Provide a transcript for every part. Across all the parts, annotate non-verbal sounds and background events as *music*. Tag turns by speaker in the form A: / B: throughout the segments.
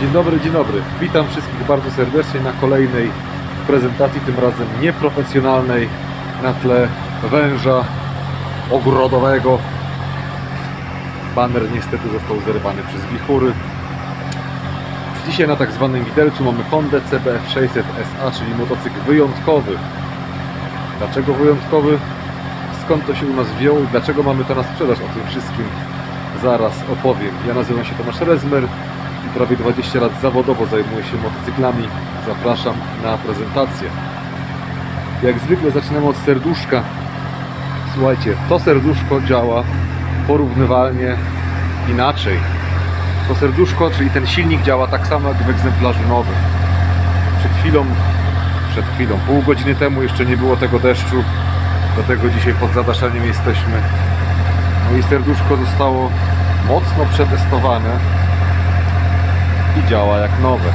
A: Dzień dobry, dzień dobry. Witam wszystkich bardzo serdecznie na kolejnej prezentacji, tym razem nieprofesjonalnej na tle węża ogrodowego. Banner niestety został zerwany przez wichury. Dzisiaj na tak zwanym widelcu mamy Hondę CBF 600 SA, czyli motocykl wyjątkowy. Dlaczego wyjątkowy? Skąd to się u nas wzięło i dlaczego mamy to na sprzedaż? O tym wszystkim zaraz opowiem. Ja nazywam się Tomasz Rezmer prawie 20 lat zawodowo zajmuję się motocyklami. Zapraszam na prezentację. Jak zwykle zaczynamy od serduszka. Słuchajcie, to serduszko działa porównywalnie inaczej. To serduszko, czyli ten silnik działa tak samo jak w egzemplarzu nowym. Przed chwilą, przed chwilą, pół godziny temu jeszcze nie było tego deszczu, dlatego dzisiaj pod zadaszaniem jesteśmy. No i serduszko zostało mocno przetestowane i działa jak nowe.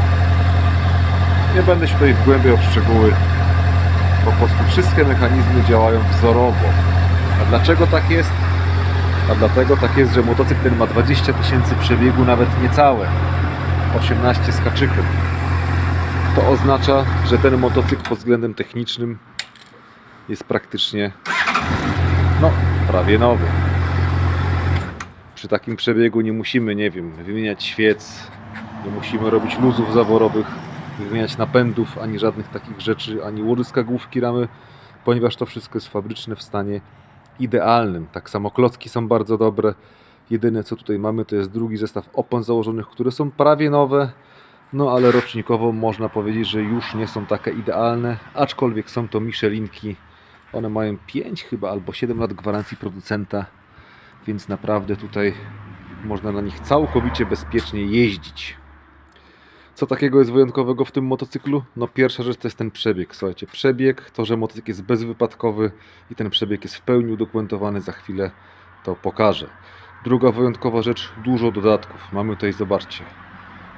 A: Nie będę się tutaj wgłębiał w szczegóły. Po prostu wszystkie mechanizmy działają wzorowo. A dlaczego tak jest? A dlatego tak jest, że motocykl ten ma 20 tysięcy przebiegu, nawet niecałe. 18 z haczykiem. To oznacza, że ten motocykl pod względem technicznym jest praktycznie no, prawie nowy. Przy takim przebiegu nie musimy, nie wiem, wymieniać świec, nie musimy robić luzów zaworowych, wymieniać napędów, ani żadnych takich rzeczy, ani łożyska główki ramy, ponieważ to wszystko jest fabryczne w stanie idealnym. Tak samo klocki są bardzo dobre. Jedyne co tutaj mamy to jest drugi zestaw opon założonych, które są prawie nowe, no ale rocznikowo można powiedzieć, że już nie są takie idealne, aczkolwiek są to Michelinki. One mają 5 chyba albo 7 lat gwarancji producenta, więc naprawdę tutaj można na nich całkowicie bezpiecznie jeździć. Co takiego jest wyjątkowego w tym motocyklu? No pierwsza rzecz to jest ten przebieg. Słuchajcie, przebieg, to że motocykl jest bezwypadkowy i ten przebieg jest w pełni udokumentowany, za chwilę to pokażę. Druga wyjątkowa rzecz, dużo dodatków. Mamy tutaj, zobaczcie,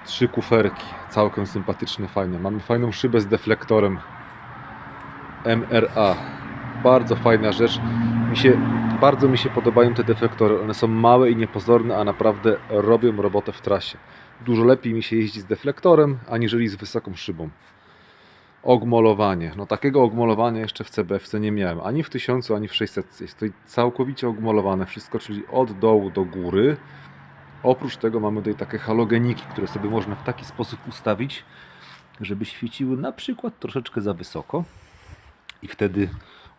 A: trzy kuferki, całkiem sympatyczne, fajne. Mamy fajną szybę z deflektorem MRA. Bardzo fajna rzecz. Mi się, bardzo mi się podobają te deflektory. One są małe i niepozorne, a naprawdę robią robotę w trasie. Dużo lepiej mi się jeździ z deflektorem, aniżeli z wysoką szybą. Ogmolowanie. No takiego ogmolowania jeszcze w CBFC nie miałem. Ani w 1000, ani w 600. Jest to całkowicie ogmolowane wszystko, czyli od dołu do góry. Oprócz tego mamy tutaj takie halogeniki, które sobie można w taki sposób ustawić, żeby świeciły na przykład troszeczkę za wysoko. I wtedy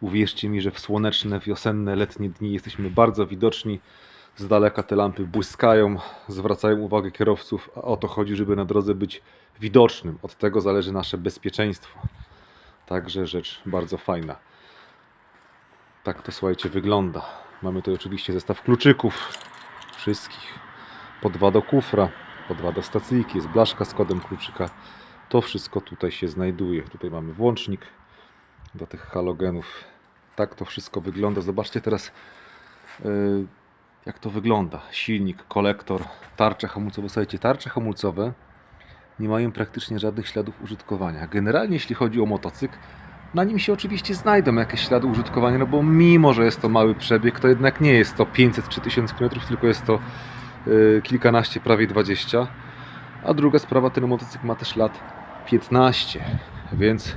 A: uwierzcie mi, że w słoneczne, wiosenne, letnie dni jesteśmy bardzo widoczni. Z daleka te lampy błyskają, zwracają uwagę kierowców, a o to chodzi, żeby na drodze być widocznym. Od tego zależy nasze bezpieczeństwo. Także rzecz bardzo fajna. Tak to słuchajcie wygląda. Mamy tutaj oczywiście zestaw kluczyków wszystkich. Po dwa do kufra, po dwa do stacyjki, jest blaszka z kodem kluczyka. To wszystko tutaj się znajduje. Tutaj mamy włącznik do tych halogenów. Tak to wszystko wygląda. Zobaczcie teraz yy, jak to wygląda. Silnik, kolektor, tarcze hamulcowe. Słuchajcie, tarcze hamulcowe nie mają praktycznie żadnych śladów użytkowania. Generalnie jeśli chodzi o motocykl, na nim się oczywiście znajdą jakieś ślady użytkowania, no bo mimo, że jest to mały przebieg, to jednak nie jest to 500 czy 1000 km, tylko jest to yy, kilkanaście, prawie 20. A druga sprawa, ten motocykl ma też lat 15, więc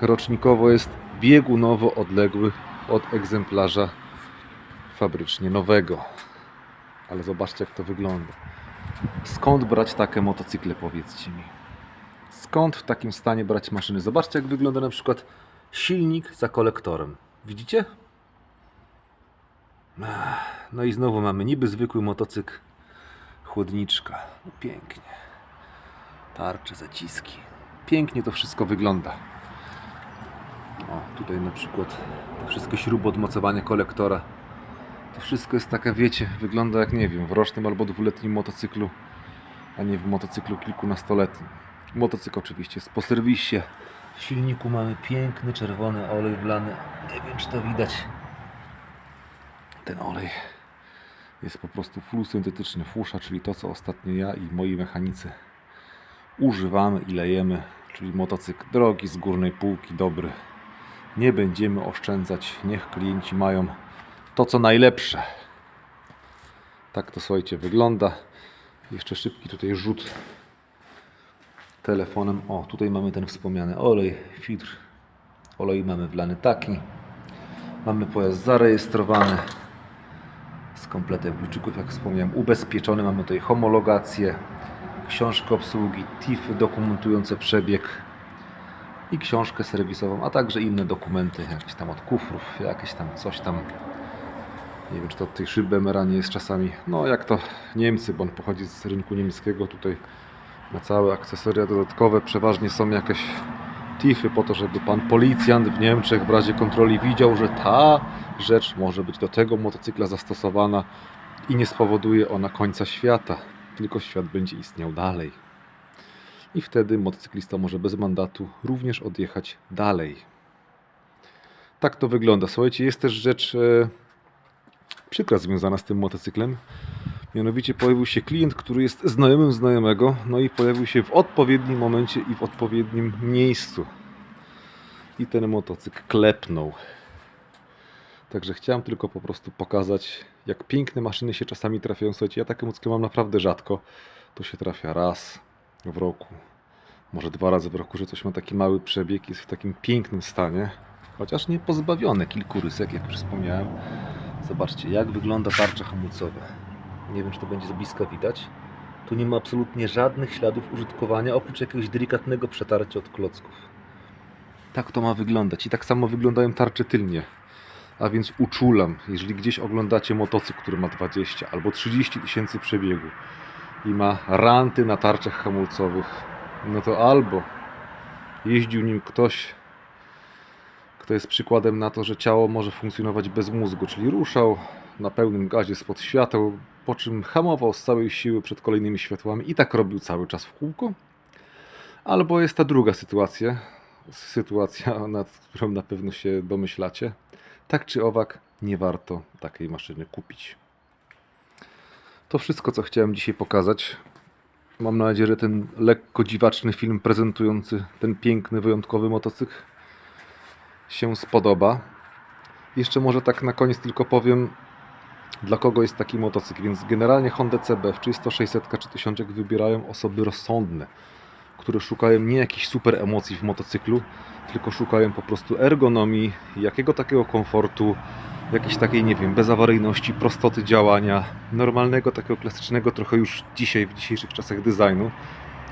A: rocznikowo jest biegunowo odległy od egzemplarza fabrycznie nowego. Ale zobaczcie jak to wygląda. Skąd brać takie motocykle, powiedzcie mi? Skąd w takim stanie brać maszyny? Zobaczcie jak wygląda na przykład silnik za kolektorem. Widzicie? No i znowu mamy niby zwykły motocykl, chłodniczka. No pięknie. Tarcze, zaciski. Pięknie to wszystko wygląda. O, tutaj na przykład to wszystko śruby od mocowania kolektora. To wszystko jest takie, wiecie, wygląda jak, nie wiem, w rocznym albo dwuletnim motocyklu, a nie w motocyklu kilkunastoletnim. Motocykl oczywiście jest po serwisie. W silniku mamy piękny, czerwony olej wlany. Nie wiem, czy to widać. Ten olej jest po prostu full syntetyczny fusza, czyli to, co ostatnio ja i moi mechanicy używamy i lejemy, czyli motocykl drogi z górnej półki, dobry. Nie będziemy oszczędzać, niech klienci mają to, co najlepsze. Tak to słuchajcie wygląda. Jeszcze szybki tutaj rzut telefonem. O, tutaj mamy ten wspomniany olej, filtr. Olej mamy wlany taki. Mamy pojazd zarejestrowany z kompletem kluczyków, jak wspomniałem, ubezpieczony. Mamy tutaj homologację, książkę obsługi, TIF dokumentujące przebieg i książkę serwisową, a także inne dokumenty, jakieś tam od kufrów, jakieś tam coś tam. Nie wiem, czy to od tej szyby Emera nie jest czasami, no jak to Niemcy, bo on pochodzi z rynku niemieckiego, tutaj na całe akcesoria dodatkowe przeważnie są jakieś tify po to, żeby pan policjant w Niemczech w razie kontroli widział, że ta rzecz może być do tego motocykla zastosowana i nie spowoduje ona końca świata, tylko świat będzie istniał dalej. I wtedy motocyklista może bez mandatu również odjechać dalej. Tak to wygląda. Słuchajcie, jest też rzecz e, przykra związana z tym motocyklem. Mianowicie pojawił się klient, który jest znajomym znajomego, no i pojawił się w odpowiednim momencie i w odpowiednim miejscu. I ten motocykl klepnął. Także chciałem tylko po prostu pokazać, jak piękne maszyny się czasami trafiają. Słuchajcie, ja takie motocykle mam naprawdę rzadko. To się trafia raz w roku, może dwa razy w roku, że coś ma taki mały przebieg, jest w takim pięknym stanie. Chociaż nie pozbawione kilku rysek, jak już wspomniałem. Zobaczcie, jak wygląda tarcza hamulcowa. Nie wiem, czy to będzie z bliska widać. Tu nie ma absolutnie żadnych śladów użytkowania, oprócz jakiegoś delikatnego przetarcia od klocków. Tak to ma wyglądać. I tak samo wyglądają tarcze tylnie. A więc uczulam, jeżeli gdzieś oglądacie motocykl, który ma 20 albo 30 tysięcy przebiegu i ma ranty na tarczach hamulcowych, no to albo jeździł nim ktoś, kto jest przykładem na to, że ciało może funkcjonować bez mózgu, czyli ruszał na pełnym gazie spod świateł, po czym hamował z całej siły przed kolejnymi światłami i tak robił cały czas w kółko. Albo jest ta druga sytuacja, sytuacja, *laughs* nad którą na pewno się domyślacie. Tak czy owak, nie warto takiej maszyny kupić. To wszystko, co chciałem dzisiaj pokazać. Mam nadzieję, że ten lekko dziwaczny film prezentujący ten piękny, wyjątkowy motocykl się spodoba. Jeszcze może tak na koniec tylko powiem, dla kogo jest taki motocykl. Więc generalnie Honda CBF, czy jest to 600 czy 1000, wybierają osoby rozsądne, które szukają nie jakichś super emocji w motocyklu, tylko szukają po prostu ergonomii, jakiego takiego komfortu, jakiejś takiej, nie wiem, bezawaryjności, prostoty działania, normalnego, takiego klasycznego, trochę już dzisiaj, w dzisiejszych czasach designu.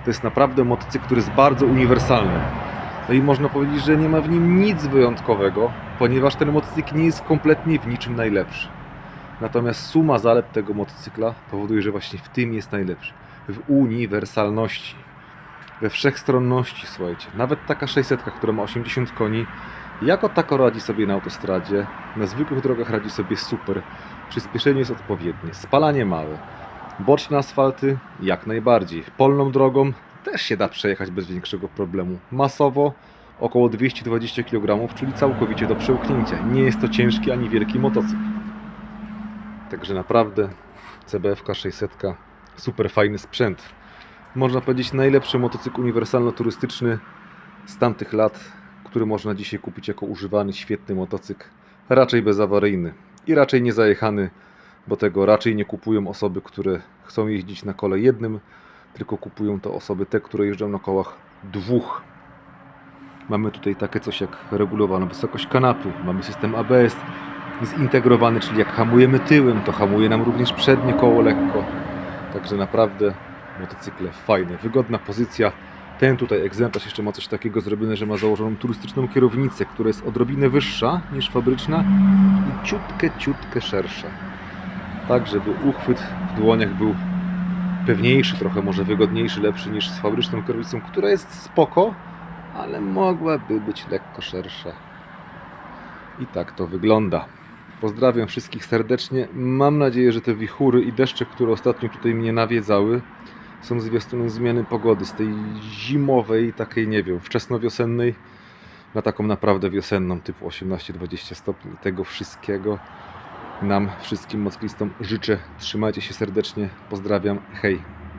A: To jest naprawdę motocykl, który jest bardzo uniwersalny. No i można powiedzieć, że nie ma w nim nic wyjątkowego, ponieważ ten motocykl nie jest kompletnie w niczym najlepszy. Natomiast suma zalet tego motocykla powoduje, że właśnie w tym jest najlepszy. W uniwersalności, we wszechstronności, słuchajcie. Nawet taka 600, która ma 80 koni, jako tako radzi sobie na autostradzie, na zwykłych drogach radzi sobie super. Przyspieszenie jest odpowiednie, spalanie małe. Boczne asfalty jak najbardziej. Polną drogą też się da przejechać bez większego problemu. Masowo około 220 kg, czyli całkowicie do przełknięcia. Nie jest to ciężki ani wielki motocykl. Także naprawdę CBF 600 super fajny sprzęt. Można powiedzieć najlepszy motocykl uniwersalno-turystyczny z tamtych lat, który można dzisiaj kupić jako używany, świetny motocykl. Raczej bezawaryjny i raczej nie zajechany, bo tego raczej nie kupują osoby, które chcą jeździć na kole jednym, tylko kupują to osoby te, które jeżdżą na kołach dwóch. Mamy tutaj takie coś jak regulowaną wysokość kanapy, mamy system ABS zintegrowany, czyli jak hamujemy tyłem, to hamuje nam również przednie koło lekko. Także naprawdę motocykle fajne, wygodna pozycja. Ten tutaj egzemplarz jeszcze ma coś takiego zrobione, że ma założoną turystyczną kierownicę, która jest odrobinę wyższa niż fabryczna i ciutkę, ciutkę szersza. Tak, żeby uchwyt w dłoniach był pewniejszy, trochę może wygodniejszy, lepszy niż z fabryczną kierownicą, która jest spoko, ale mogłaby być lekko szersza. I tak to wygląda. Pozdrawiam wszystkich serdecznie. Mam nadzieję, że te wichury i deszcze, które ostatnio tutaj mnie nawiedzały, są zwiastunem zmiany pogody z tej zimowej, takiej nie wiem, wczesnowiosennej na taką naprawdę wiosenną, typu 18-20 stopni. Tego wszystkiego nam, wszystkim motocyklistom życzę. Trzymajcie się serdecznie. Pozdrawiam. Hej.